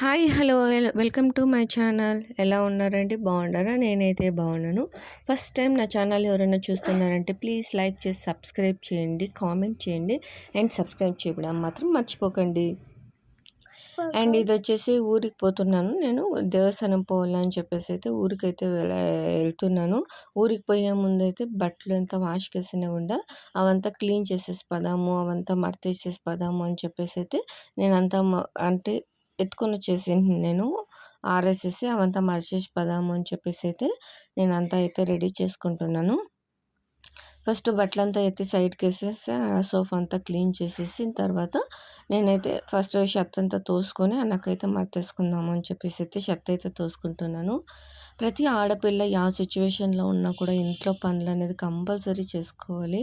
Hi hello welcome to my channel. ఎలా ఉన్నారండి? బాగున్నారా? నేనైతే బాగున్నాను. ఫస్ట్ టైం నా ఛానల్ ఎవరైనా చూస్తున్నారంటే ప్లీజ్ లైక్ చేసి సబ్స్క్రైబ్ చేయండి కామెంట్ చేయండి అండ్ సబ్స్క్రైబ్ చేయడం మాత్రం మర్చిపోకండి. అండ్ ఇది వచ్చేసి ఊరికి పోతున్నాను. నేను దేవస్థానం పోవాలని చెప్పేసి అయితే ఊరికైతే వెళ్తున్నాను. ఊరికి పోయే ముందు అయితే బట్టలు అంతా వాష్ చేసిన ఉండ. అవంతా క్లీన్ చేసేసి పదాము అవంతా మడతేసేసి పదాము అని చెప్పేసి అయితే నేను అంతా అంటే ఎత్తుకొని వచ్చేసి నేను. ఆరేసేసి అవంతా మర్చేసి పదాము అని చెప్పేసి అయితే నేను అంతా అయితే రెడీ చేసుకుంటున్నాను. ఫస్ట్ బట్టలంతా ఎత్తి సైడ్కి వేసేసి ఆ సోఫా అంతా క్లీన్ చేసేసి తర్వాత నేనైతే ఫస్ట్ షర్ట్ అంతా తోసుకొని నాకైతే మర్తేసుకుందాము అని చెప్పేసి అయితే షర్ట్ అయితే తోసుకుంటున్నాను. ప్రతి ఆడపిల్ల యా సిచ్యువేషన్లో ఉన్నా కూడా ఇంట్లో పనులు అనేది కంపల్సరీ చేసుకోవాలి.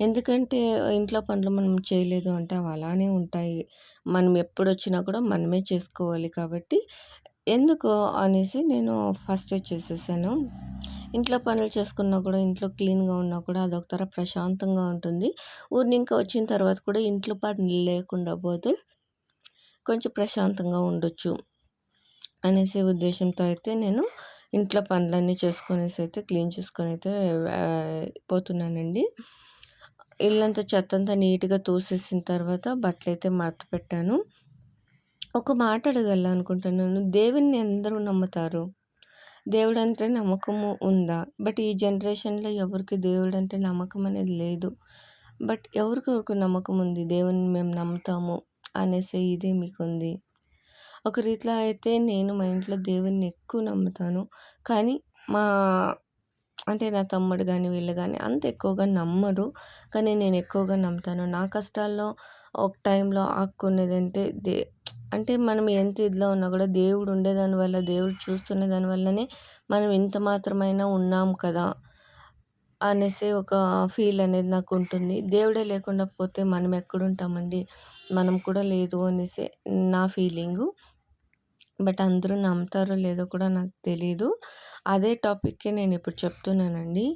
ఎందుకంటే ఇంట్లో పనులు మనం చేయలేదు అంటే అవి అలానే ఉంటాయి. మనం ఎప్పుడు వచ్చినా కూడా మనమే చేసుకోవాలి కాబట్టి ఎందుకు అనేసి నేను ఫస్ట్ చేసేసాను. ఇంట్లో పనులు చేసుకున్నా కూడా ఇంట్లో క్లీన్గా ఉన్నా కూడా అదొక తర ప్రశాంతంగా ఉంటుంది. ఊరిని ఇంకా వచ్చిన తర్వాత కూడా ఇంట్లో పనులు లేకుండా పోతే కొంచెం ప్రశాంతంగా ఉండొచ్చు అనేసి ఉద్దేశంతో అయితే నేను ఇంట్లో పనులన్నీ చేసుకునేసి అయితే క్లీన్ చేసుకొని అయితే పోతున్నానండి. ఇల్లంతా చెత్త అంతా నీట్గా తోసేసిన తర్వాత బట్టలు అయితే మడత పెట్టాను. ఒక మాట అడగాలనుకుంటున్నాను. దేవుణ్ణి అందరూ నమ్ముతారు. దేవుడు అంటే నమ్మకము ఉందా? బట్ ఈ జనరేషన్లో ఎవరికి దేవుడు అంటే నమ్మకం అనేది లేదు. బట్ ఎవరికొరకు నమ్మకం ఉంది? దేవుని మేము నమ్ముతాము అనేసి ఇదే మీకు ఉంది ఒక రీతిలో అయితే నేను మా ఇంట్లో దేవుణ్ణి ఎక్కువ నమ్ముతాను. కానీ మా అంటే నా తమ్ముడు కానీ వీళ్ళు కానీ అంత ఎక్కువగా నమ్మరు. కానీ నేను ఎక్కువగా నమ్ముతాను. నా కష్టాల్లో ఒక టైంలో ఆక్కునేది అంటే దే అంటే మనం ఎంత ఇదిలో ఉన్నా కూడా దేవుడు ఉండేదాని వల్ల దేవుడు చూస్తున్న దాని వల్లనే మనం ఇంత మాత్రమైనా ఉన్నాం కదా అనేసి ఒక ఫీల్ అనేది నాకు ఉంటుంది దేవుడే లేకుండా పోతే మనం ఎక్కడుంటామండి? మనం కూడా లేదు అనేసి నా ఫీలింగు. బట్ అందరూ నమ్ముతారో లేదో కూడా నాకు తెలియదు అదే టాపిక్కే నేను ఇప్పుడు చెప్తున్నానండి.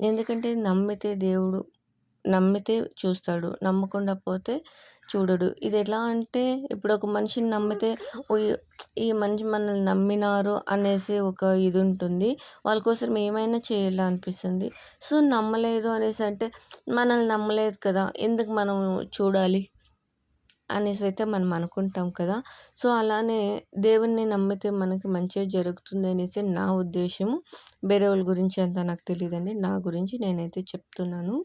ఎందుకంటే నమ్మితే దేవుడు నమ్మితే చూస్తాడు నమ్మకుండా పోతే చూడడు. ఇది ఎలా అంటే ఇప్పుడు ఒక మనిషిని నమ్మితే ఈ మనిషి మనల్ని నమ్మినారు అనేసి ఒక ఇది ఉంటుంది. వాళ్ళ కోసం ఏమైనా చేయాలి అనిపిస్తుంది. సో నమ్మలేదు అనేసి అంటే మనల్ని నమ్మలేదు కదా ఎందుకు మనం చూడాలి అనేసి అయితే మనం అనుకుంటాం కదా. సో అలానే దేవుణ్ణి నమ్మితే మనకి మంచిగా జరుగుతుంది అనేసి నా ఉద్దేశము. వేరే వాళ్ళ గురించి అంతా నాకు తెలియదండి. నా గురించి నేనైతే చెప్తున్నాను.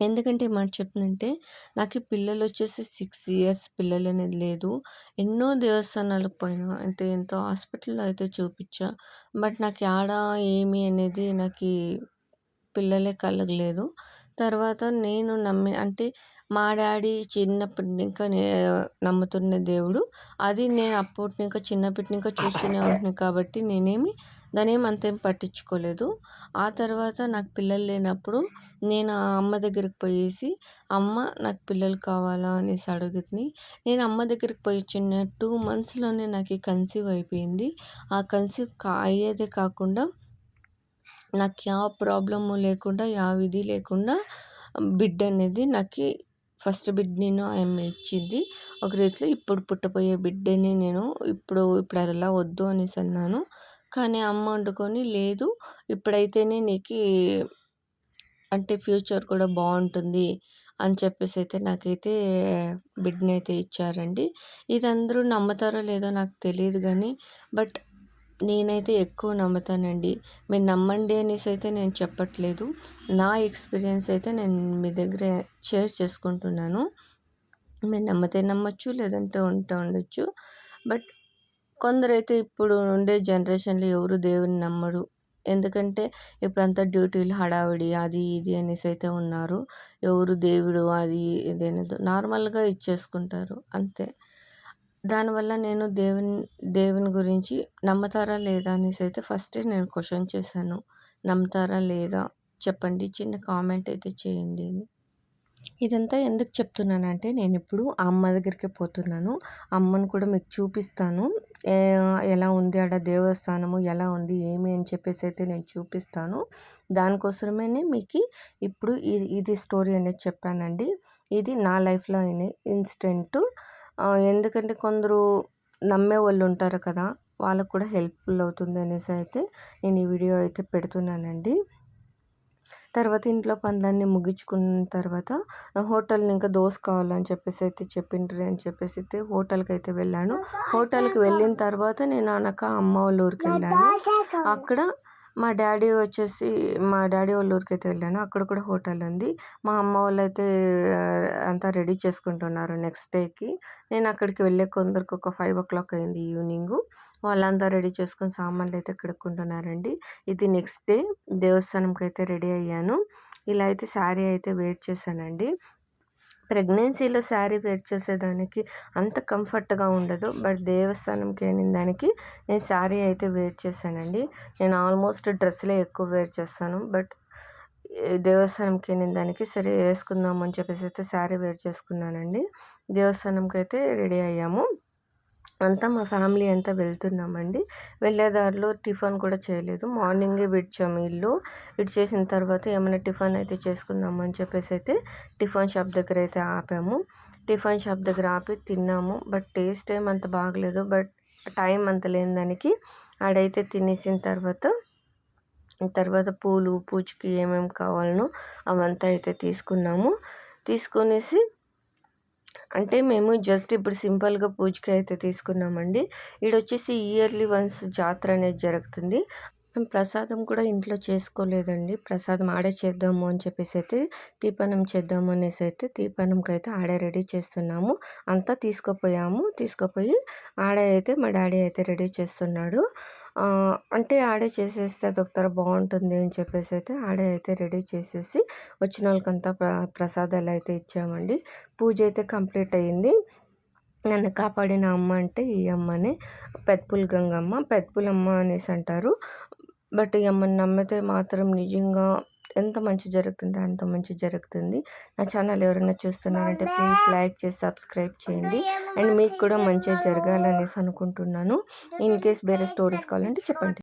ఎందుకంటే మాట చెప్తుందంటే నాకు పిల్లలు వచ్చేసి సిక్స్ ఇయర్స్ పిల్లలు అనేది లేదు. ఎన్నో దేవస్థానాలకు పోయినా అంటే ఎంతో హాస్పిటల్లో అయితే చూపించా బట్ నాకు ఆడ ఏమి అనేది నాకు పిల్లలే కలగలేదు తర్వాత నేను నమ్మి అంటే మా డాడీ చిన్నప్పటి ఇంకా నే నమ్ముతున్న దేవుడు. అది నేను అప్పటి ఇంకా చిన్నప్పటి ఇంకా చూస్తూనే ఉంటున్నాను కాబట్టి నేనేమి దాని ఏమి అంతేం పట్టించుకోలేదు. ఆ తర్వాత నాకు పిల్లలు లేనప్పుడు నేను ఆ అమ్మ దగ్గరికి పోయేసి అమ్మ నాకు పిల్లలు కావాలా? అనేసి అడుగుతుంది. నేను అమ్మ దగ్గరికి పోయి చిన్న టూ మంత్స్లోనే నాకు కన్సీవ్ అయిపోయింది. ఆ కన్సీవ్ కా అయ్యేదే కాకుండా నాకు యా ప్రాబ్లము లేకుండా యా విధి లేకుండా బిడ్డ అనేది నాకు ఫస్ట్ బిడ్డని ఆమె ఇచ్చింది. ఒక రీతిలో ఇప్పుడు పుట్టబోయే బిడ్డని నేను ఇప్పుడు ఇప్పుడు అలా వద్దు అనేసి అన్నాను. కానీ అమ్మ వండుకొని లేదు. ఇప్పుడైతేనే నీకు అంటే ఫ్యూచర్ కూడా బాగుంటుంది అని చెప్పేసి అయితే నాకైతే బిడ్డని అయితే ఇచ్చారండి. ఇది అందరూ నమ్ముతారో లేదో నాకు తెలియదు కానీ బట్ నేనైతే ఎక్కువ నమ్ముతానండి. మీరు నమ్మండి అనేసి అయితే నేను చెప్పట్లేదు. నా ఎక్స్పీరియన్స్ అయితే నేను మీ దగ్గర షేర్ చేసుకుంటున్నాను. మీరు నమ్మితే నమ్మచ్చు లేదంటే ఉంటే ఉండొచ్చు. బట్ కొందరైతే ఇప్పుడు ఉండే జనరేషన్లో ఎవరు దేవుని నమ్మరు. ఎందుకంటే ఇప్పుడంతా డ్యూటీలు హడావిడి అది ఇది అనేసి అయితే ఉన్నారు. ఎవరు దేవుడు అది ఇది అనేది నార్మల్గా ఇచ్చేసుకుంటారు. అంతే. దానివల్ల నేను దేవుని దేవుని గురించి నమ్ముతారా లేదా అనేసి అయితే ఫస్ట్ నేను క్వశ్చన్ చేశాను. నమ్ముతారా లేదా? చెప్పండి. చిన్న కామెంట్ అయితే చేయండి ఇదంతా ఎందుకు చెప్తున్నానంటే నేను ఇప్పుడు అమ్మ దగ్గరికి పోతున్నాను. అమ్మను కూడా మీకు చూపిస్తాను. ఎలా ఉంది ఆడ దేవస్థానము ఎలా ఉంది ఏమి అని చెప్పేసి అయితే నేను చూపిస్తాను. దానికోసమే మీకు ఇప్పుడు ఇది స్టోరీ అనేది చెప్పానండి. ఇది నా లైఫ్లో అయిన ఇన్సిడెంట్. ఎందుకంటే కొందరు నమ్మే వాళ్ళు ఉంటారు కదా వాళ్ళకు కూడా హెల్ప్ఫుల్ అవుతుంది అనేసి అయితే నేను ఈ వీడియో అయితే పెడుతున్నానండి. తర్వాత ఇంట్లో పనులన్నీ ముగించుకున్న తర్వాత హోటల్ని ఇంకా దోశ కావాలని చెప్పేసి అయితే చెప్పిండ్రి అని చెప్పేసి అయితే హోటల్కి అయితే వెళ్ళాను హోటల్కి వెళ్ళిన తర్వాత నేను అనక అమ్మ వాళ్ళ ఊరికి వెళ్ళాను. అక్కడ మా డాడీ వచ్చేసి మా డాడీ వాళ్ళ ఊరికి అయితే వెళ్ళాను. అక్కడ కూడా హోటల్ ఉంది. మా అమ్మ వాళ్ళు అయితే అంతా రెడీ చేసుకుంటున్నారు నెక్స్ట్ డేకి. నేను అక్కడికి వెళ్ళే కొందరికి ఒక ఫైవ్ ఓ క్లాక్ అయింది ఈవినింగ్. వాళ్ళంతా రెడీ చేసుకొని సామాన్లు అయితే కడుక్కుంటున్నారండి. ఇది నెక్స్ట్ డే. దేవస్థానంకి అయితే రెడీ అయ్యాను. ఇలా అయితే శారీ అయితే వేర్ చేశానండి. ప్రెగ్నెన్సీలో శారీ వేర్ చేసేదానికి అంత కంఫర్ట్గా ఉండదు. బట్ దేవస్థానంకి అయిన దానికి నేను శారీ అయితే వేర్ చేశానండి. నేను ఆల్మోస్ట్ డ్రెస్లే ఎక్కువ వేర్ చేస్తాను. బట్ దేవస్థానంకి వెళ్ళిన దానికి సరే వేసుకుందాం అని చెప్పేసి అయితే శారీ వేర్ చేసుకున్నానండి. దేవస్థానంకి అయితే రెడీ అయ్యాము. అంతా మా ఫ్యామిలీ అంతా వెళ్తున్నామండి. వెళ్ళే దారిలో టిఫిన్ కూడా చేయలేదు. మార్నింగే విడిచాము ఇల్లు. విడిచేసిన తర్వాత ఏమైనా టిఫిన్ అయితే చేసుకుందాము అని చెప్పేసి అయితే టిఫిన్ షాప్ దగ్గర అయితే ఆపాము. టిఫిన్ షాప్ దగ్గర ఆపి తిన్నాము. బట్ టేస్ట్ ఏం అంత బాగలేదు. బట్ టైం అంత లేని దానికి ఆడైతే తినేసిన తర్వాత తర్వాత పూలు పూజకి ఏమేమి కావాలనో అవంతా అయితే తీసుకున్నాము. తీసుకునేసి అంటే మేము జస్ట్ ఇప్పుడు సింపుల్గా పూజకి అయితే తీసుకున్నామండి. ఇక్కడ వచ్చేసి ఇయర్లీ వన్స్ జాతర అనేది జరుగుతుంది. మేము ప్రసాదం కూడా ఇంట్లో చేసుకోలేదండి. ప్రసాదం ఆడే చేద్దాము అని చెప్పేసి అయితే తీపనం చేద్దాము అనేసి అయితే తీపనంకి అయితే ఆడే రెడీ చేస్తున్నాము. అంతా తీసుకుపోయాము. తీసుకుపోయి ఆడే అయితే మా డాడీ అయితే రెడీ చేస్తున్నాడు. అంటే ఆడే చేసేస్తే అదొకతర బాగుంటుంది అని చెప్పేసి అయితే ఆడే అయితే రెడీ చేసేసి వచ్చిన వాళ్ళకంతా ప్ర ప్రసాదాలు అయితే ఇచ్చామండి. పూజ అయితే కంప్లీట్ అయ్యింది నన్ను కాపాడిన అమ్మ అంటే ఈ అమ్మనే. పెద్పుల్ గంగమ్మ. పెద్పులమ్మ అనేసి అంటారు. బట్ ఈ అమ్మని నమ్మితే మాత్రం నిజంగా ఎంత మంచి జరుగుతుందో అంత మంచి జరుగుతుంది. నా ఛానల్ ఎవరైనా చూస్తున్నారంటే ప్లీజ్ లైక్ చేసి సబ్స్క్రైబ్ చేయండి. అండ్ మీకు కూడా మంచిగా జరగాలనేసి అనుకుంటున్నాను. ఇన్ కేస్ వేరే స్టోరీస్ కావాలంటే చెప్పండి.